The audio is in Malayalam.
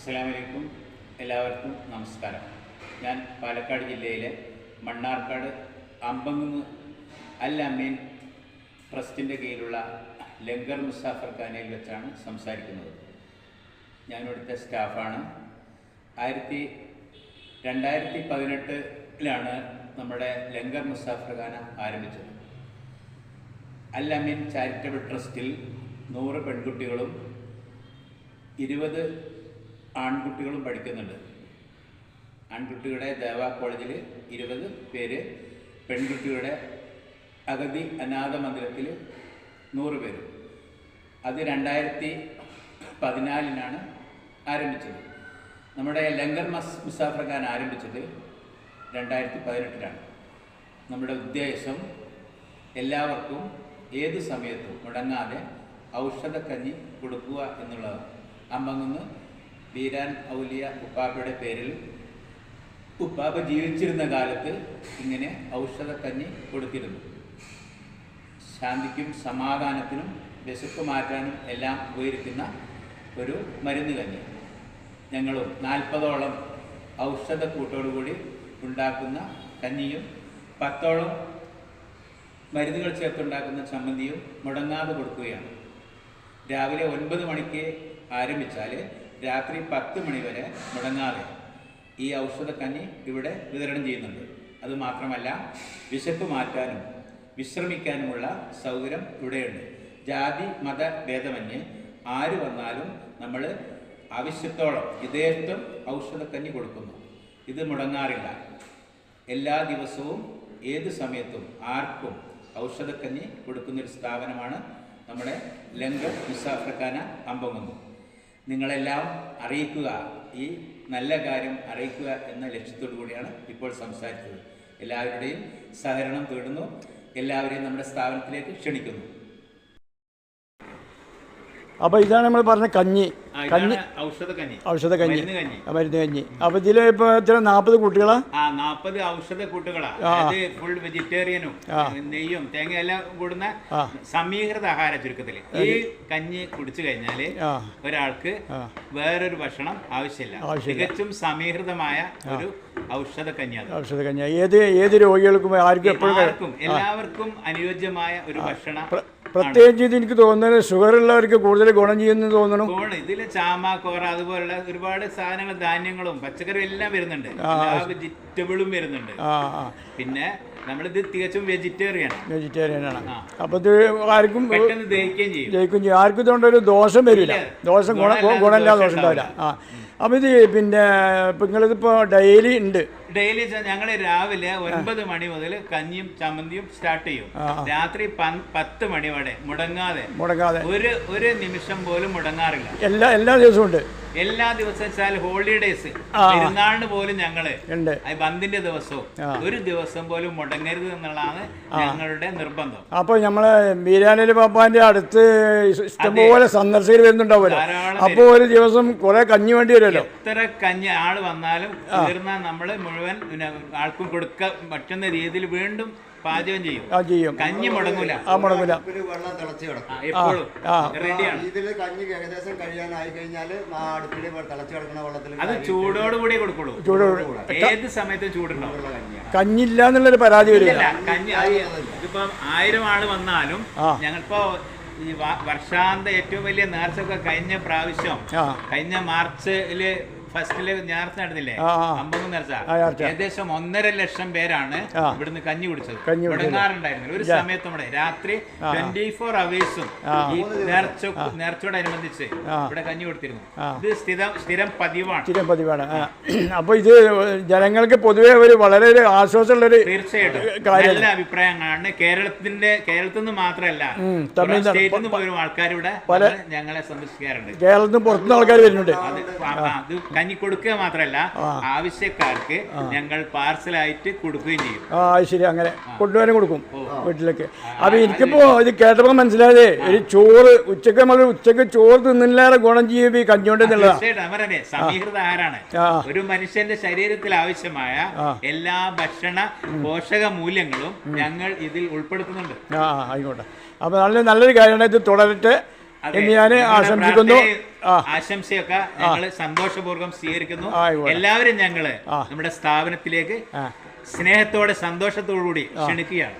അസ്സലാമലൈക്കും. എല്ലാവർക്കും നമസ്കാരം. ഞാൻ പാലക്കാട് ജില്ലയിലെ മണ്ണാർക്കാട് അമ്പങ്ങുന്ന് അൽ അമീൻ ട്രസ്റ്റിന്റെ കീഴിലുള്ള ലങ്കർ മുസാഫർ ഖാനയിൽ വെച്ചാണ് സംസാരിക്കുന്നത്. ഞാൻ ഇവിടുത്തെ സ്റ്റാഫാണ്. ആയിരത്തി രണ്ടായിരത്തി പതിനെട്ടിലാണ് നമ്മുടെ ലങ്കർ മുസാഫർ ഖാന ആരംഭിച്ചത്. അൽ അമീൻ ചാരിറ്റബിൾ ട്രസ്റ്റിൽ നൂറ് പെൺകുട്ടികളും ഇരുപത് ആൺകുട്ടികളും പഠിക്കുന്നുണ്ട്. ആൺകുട്ടികളുടെ ദേവ കോളേജിൽ ഇരുപത് പേര് പെൺകുട്ടികളുടെ അഗതി അനാഥ മന്ദിരത്തിൽ നൂറ് പേര്. അത് രണ്ടായിരത്തി പതിനാലിനാണ് ആരംഭിച്ചത്. നമ്മുടെ ലങ്കർ മസ് മുസാഫർ ഖാൻ ആരംഭിച്ചത് രണ്ടായിരത്തി പതിനെട്ടിലാണ്. നമ്മുടെ ഉദ്ദേശം എല്ലാവർക്കും ഏത് സമയത്തും മുടങ്ങാതെ ഔഷധക്കഞ്ഞി കൊടുക്കുക എന്നുള്ളതാണ്. അമ്പങ്ങുന്ന് വീരാൻ ഔലിയ ഉപ്പാപ്പയുടെ പേരിൽ ഉപ്പാപ്പ ജീവിച്ചിരുന്ന കാലത്ത് ഇങ്ങനെ ഔഷധ ഔഷധക്കഞ്ഞി കൊടുത്തിരുന്നു. ശാന്തിക്കും സമാധാനത്തിനും വിശപ്പ് മാറ്റാനും എല്ലാം ഉപകരിക്കുന്ന ഒരു മരുന്ന് കഞ്ഞി. ഞങ്ങളും നാൽപ്പതോളം ഔഷധക്കൂട്ടോടുകൂടി ഉണ്ടാക്കുന്ന കഞ്ഞിയും പത്തോളം മരുന്നുകൾ ചേർത്തുണ്ടാക്കുന്ന ചമ്മന്തിയും മുടങ്ങാതെ കൊടുക്കുകയാണ്. രാവിലെ ഒൻപത് മണിക്ക് ആരംഭിച്ചാൽ രാത്രി പത്ത് മണി വരെ മുടങ്ങാതെ ഈ ഔഷധക്കഞ്ഞി ഇവിടെ വിതരണം ചെയ്യുന്നുണ്ട്. അതുമാത്രമല്ല വിശപ്പ് മാറ്റാനും വിശ്രമിക്കാനുമുള്ള സൗകര്യം ഇവിടെയുണ്ട്. ജാതി മത ഭേദമന്യേ ആര് വന്നാലും നമ്മൾ ആവശ്യത്തോളം യഥേഷ്ടം ഔഷധക്കഞ്ഞി കൊടുക്കുന്നു. ഇത് മുടങ്ങാറില്ല. എല്ലാ ദിവസവും ഏത് സമയത്തും ആർക്കും ഔഷധക്കഞ്ഞി കൊടുക്കുന്നൊരു സ്ഥാപനമാണ് നമ്മുടെ ലങ്കൻ മുസാഫർഖാന അമ്പങ്ങുന്നു നിങ്ങളെല്ലാം അറിയിക്കുക ഈ നല്ല കാര്യം അറിയിക്കുക എന്ന ലക്ഷ്യത്തോടു കൂടിയാണ് ഇപ്പോൾ സംസാരിച്ചത്. എല്ലാവരുടെയും സഹകരണം തേടുന്നു. എല്ലാവരെയും നമ്മുടെ സ്ഥാപനത്തിലേക്ക് ക്ഷണിക്കുന്നു. അപ്പോൾ ഇതാണ് നമ്മൾ പറഞ്ഞ കഞ്ഞി. കഞ്ഞി. ഔഷധ കഞ്ഞി. മരുന്ന് കഞ്ഞി. അപ്പൊ ഇതിൽ കഞ്ഞി. അപ്പോൾ ഇതിൽ ഇപ്പോൾ എത്ര? നാൽപ്പത് കുട്ടികളാ? നാൽപ്പത് ഔഷധ കൂട്ടുകളാ. അതായത് ഫുൾ വെജിറ്റേറിയനും നെയ്യും തേങ്ങ എല്ലാം കൂടുന്ന. സമീകൃത ആഹാര ചുരുക്കത്തിൽ ഈ കഞ്ഞി കുടിച്ചു കഴിഞ്ഞാൽ ആ. ഒരാൾക്ക് വേറൊരു ഭക്ഷണം ആവശ്യമില്ല. തികച്ചും സമീകൃതമായ ഒരു ഔഷധ കഞ്ഞിയാണ്. ഔഷധ കഞ്ഞി. ഏത് ഏത് രോഗികൾക്കും ആർക്കും എപ്പോഴും എല്ലാവർക്കും അനുയോജ്യമായ ഒരു ഭക്ഷണം പ്രത്യേകിച്ച് ഇത് എനിക്ക് തോന്നുന്നത് ഷുഗർ ഉള്ളവർക്ക് കൂടുതൽ ഗുണം ചെയ്യുന്നു തോന്നണം. ഇതിൽ ചാമ കോറ അതുപോലുള്ള ഒരുപാട് സാധനങ്ങൾ ധാന്യങ്ങളും പച്ചക്കറിയും എല്ലാം വരുന്നുണ്ട്. വെജിറ്റബിളും വരുന്നുണ്ട്. പിന്നെ നമ്മളിത് തികച്ചും വെജിറ്റേറിയൻ വെജിറ്റേറിയൻ ആണ്. അപ്പൊ ഇത് ആർക്കും പെട്ടെന്ന് ദഹിക്കുകയും ചെയ്യും. ആർക്കും ഇതുകൊണ്ടൊരു ദോഷം വരില്ല. ദോഷം ഗുണ ഗുണമില്ലാതെ ദോഷം ഉണ്ടാവില്ല. ആ. ഇത് പിന്നെ നിങ്ങളിതിപ്പോ നിങ്ങളിതിപ്പോൾ ഡെയിലി ഉണ്ട് ഡെയിലി ഞങ്ങൾ രാവിലെ ഒൻപത് മണി മുതൽ കഞ്ഞിയും ചമ്മന്തിയും സ്റ്റാർട്ട് ചെയ്യും. രാത്രി പത്ത് മണി വരെ മുടങ്ങാതെ. മുടങ്ങാതെ. ഒരു ഒരു നിമിഷം പോലും മുടങ്ങാറില്ല. എല്ലാ എല്ലാ ദിവസവും ഉണ്ട്. എല്ലാ ദിവസം വെച്ചാൽ ഹോളിഡേസ്. പെരുന്നാളിന് പോലും ഞങ്ങൾ ബന്ദിന്റെ ദിവസവും ഒരു ദിവസം പോലും മുടങ്ങരുത് എന്നുള്ളതാണ് ഞങ്ങളുടെ നിർബന്ധം. അപ്പൊ നമ്മളെ ബീരാനലി പാപ്പാന്റെ അടുത്ത് ഇഷ്ടംപോലെ സന്ദർശകർ വരുന്നുണ്ടാവുമല്ലോ. അപ്പൊ ഒരു ദിവസം കുറെ കഞ്ഞി വേണ്ടി വരുമല്ലോ. എത്ര കഞ്ഞി ആൾ വന്നാലും തീർന്നാൽ നമ്മൾ മുഴുവൻ ആൾക്കും കൊടുക്ക പറ്റുന്ന രീതിയിൽ വീണ്ടും പാചകം ചെയ്യും. ആ ചെയ്യും. കഞ്ഞി മുടങ്ങൂല. ആ മുടങ്ങൂല. അടുപ്പിൽ വെള്ളം തിളച്ച് കിടക്കും. എപ്പോഴും ആ. റെഡിയാണ്. ഇതിൽ കഞ്ഞി ഏകദേശം കഴിയാനായി കഴിഞ്ഞാൽ ആ അടുപ്പിൽ വെ- തിളച്ച് കിടക്കുന്ന വെള്ളത്തിൽ അത് ചൂടോടുകൂടി കൊടുക്കുള്ളൂ. ചൂട് ഏത് സമയത്തും ചൂടുണ്ടാവും. കഞ്ഞി കഞ്ഞില്ല എന്നുള്ളൊരു പരാതി വരില്ല. കഞ്ഞി ഇതിപ്പം ആയിരം ആൾ വന്നാലും. ഞങ്ങളിപ്പോ ഈ വർഷാന്ത ഏറ്റവും വലിയ നേർച്ചൊക്കെ കഴിഞ്ഞ പ്രാവശ്യം കഴിഞ്ഞ മാർച്ചിൽ ഫസ്റ്റിൽ നേർച്ച നടന്നില്ലേ. അമ്പത് നേർച്ച. ഏകദേശം ഒന്നര ലക്ഷം പേരാണ്. ഇവിടുന്ന് കഞ്ഞി കുടിച്ചത്. കുടിച്ചത്. ഒരു സമയത്ത് നമ്മുടെ രാത്രി ട്വന്റി ഫോർ അവേഴ്സും. ഈ നേർച്ച നേർച്ചയോടനുബന്ധിച്ച് ഇവിടെ കഞ്ഞി കൊടുത്തിരുന്നു. ഇത് സ്ഥിരം സ്ഥിരം പതിവാണ്. സ്ഥിരം പതിവാണ്. അപ്പൊ ഇത് ജനങ്ങൾക്ക് പൊതുവെ ഒരു വളരെ ഒരു ആശ്വാസമുള്ളൊരു തീർച്ചയായിട്ടും. നല്ല അഭിപ്രായങ്ങളാണ്. കേരളത്തിന്റെ കേരളത്തിൽ നിന്ന് മാത്രമല്ല സ്റ്റേറ്റിൽ നിന്ന് പോലും ആൾക്കാർ ഇവിടെ ഞങ്ങളെ സന്ദർശിക്കാറുണ്ട്. കേരളത്തിൽ നിന്ന് പുറത്തുനിന്ന് ആൾക്കാർ വരുന്നുണ്ട്. കഞ്ഞി കൊടുക്കുക മാത്രമല്ല ആവശ്യക്കാർക്ക് ഞങ്ങൾ പാർസലായിട്ട് കൊടുക്കുകയും ചെയ്യും. ആ ശരി അങ്ങനെ കൊണ്ടുവരാൻ കൊടുക്കും വീട്ടിലേക്ക്. അപ്പൊ എനിക്കിപ്പോ ഇത് കേട്ടപ്പോ മനസ്സിലായത് ഒരു ചോറ് ഉച്ചയ്ക്ക് നമ്മൾ ഉച്ചയ്ക്ക് ചോറ് തിന്നില്ലാതെ ഗുണം ചെയ്യും ഈ കഞ്ഞോണ്ട് സമീകൃത ആഹാരാണ്. ഒരു മനുഷ്യന്റെ ശരീരത്തിൽ ആവശ്യമായ എല്ലാ ഭക്ഷണ പോഷക മൂല്യങ്ങളും ഞങ്ങൾ ഇതിൽ ഉൾപ്പെടുത്തുന്നുണ്ട്. ആ ആയിക്കോട്ടെ. അപ്പൊ നല്ല നല്ലൊരു കാര്യമാണ് ഇത് തുടരട്ടെ. എന്ന് ഞാൻ ആശംസിക്കുന്നു. ആശംസയൊക്കെ ഞങ്ങൾ സന്തോഷപൂർവം സ്വീകരിക്കുന്നു. എല്ലാവരും ഞങ്ങൾ നമ്മുടെ സ്ഥാപനത്തിലേക്ക് സ്നേഹത്തോടെ സന്തോഷത്തോടു കൂടി ക്ഷണിക്കുകയാണ്.